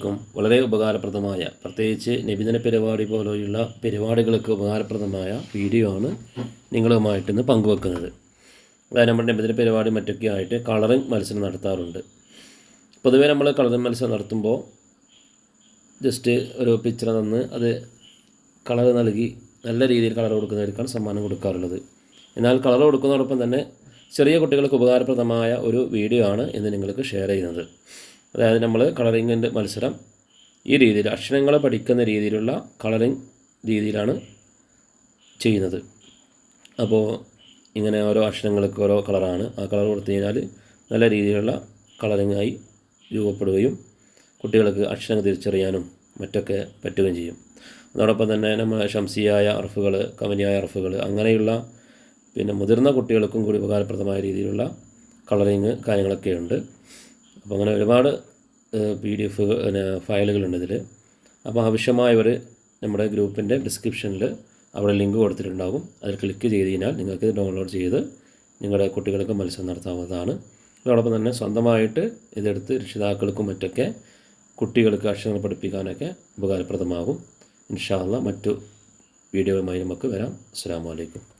ക്കും വളരെ ഉപകാരപ്രദമായ പ്രത്യേകിച്ച് നബിദിന പരിപാടി പോലെയുള്ള പരിപാടികൾക്ക് ഉപകാരപ്രദമായ വീഡിയോ ആണ് നിങ്ങളുമായിട്ട് ഇന്ന് പങ്കുവെക്കുന്നത്. അതായത് നമ്മുടെ നിബിധന പരിപാടി മറ്റൊക്കെ ആയിട്ട് കളറിംഗ് മത്സരം നടത്താറുണ്ട്. പൊതുവേ നമ്മൾ കളറിംഗ് മത്സരം നടത്തുമ്പോൾ ജസ്റ്റ് ഒരു പിക്ചർ തന്ന് അത് കളർ നൽകി നല്ല രീതിയിൽ കളർ കൊടുക്കുന്നവർക്കാണ് സമ്മാനം കൊടുക്കാറുള്ളത്. എന്നാൽ കളർ കൊടുക്കുന്നതോടൊപ്പം തന്നെ ചെറിയ കുട്ടികൾക്ക് ഉപകാരപ്രദമായ ഒരു വീഡിയോ ആണ് ഇന്ന് നിങ്ങൾക്ക് ഷെയർ ചെയ്യുന്നത്. അതായത് നമ്മൾ കളറിങ്ങിന്റെ മത്സരം ഈ രീതിയിൽ അക്ഷരങ്ങൾ പഠിക്കുന്ന രീതിയിലുള്ള കളറിങ് രീതിയിലാണ് ചെയ്യുന്നത്. അപ്പോൾ ഇങ്ങനെ ഓരോ അക്ഷരങ്ങൾക്ക് ഓരോ കളറാണ്. ആ കളർ കൊടുത്തു കഴിഞ്ഞാൽ നല്ല രീതിയിലുള്ള കളറിങ്ങായി രൂപപ്പെടുകയും കുട്ടികൾക്ക് അക്ഷരങ്ങൾ തിരിച്ചറിയാനും മറ്റൊക്കെ പറ്റുകയും ചെയ്യും. അതോടൊപ്പം തന്നെ നമ്മൾ ശംസിയായ അർഫുകൾ കമനിയായ അർഫുകൾ അങ്ങനെയുള്ള പിന്നെ മുതിർന്ന കുട്ടികൾക്കും കൂടി ഉപകാരപ്രദമായ രീതിയിലുള്ള കളറിങ് കാര്യങ്ങളൊക്കെ ഉണ്ട് അപ്പോൾ അങ്ങനെ ഒരുപാട് പി ഡി എഫ് പിന്നെ ഫയലുകളുണ്ട് ഇതിൽ അപ്പോൾ ആവശ്യമായവർ നമ്മുടെ ഗ്രൂപ്പിന്റെ ഡിസ്ക്രിപ്ഷനിൽ അവിടെ ലിങ്ക് കൊടുത്തിട്ടുണ്ടാകും അതിൽ ക്ലിക്ക് ചെയ്ത് കഴിഞ്ഞാൽ നിങ്ങൾക്ക് ഡൗൺലോഡ് ചെയ്ത് നിങ്ങളുടെ കുട്ടികൾക്ക് മത്സരം നടത്താവുന്നതാണ്. അതോടൊപ്പം തന്നെ സ്വന്തമായിട്ട് ഇതെടുത്ത് രക്ഷിതാക്കൾക്കും മറ്റൊക്കെ കുട്ടികൾക്ക് അക്ഷരങ്ങൾ പഠിപ്പിക്കാനൊക്കെ ഉപകാരപ്രദമാകും. ഇൻഷാല്ല മറ്റു വീഡിയോയുമായി നമുക്ക് വരാം. അസ്സാം വലൈക്കും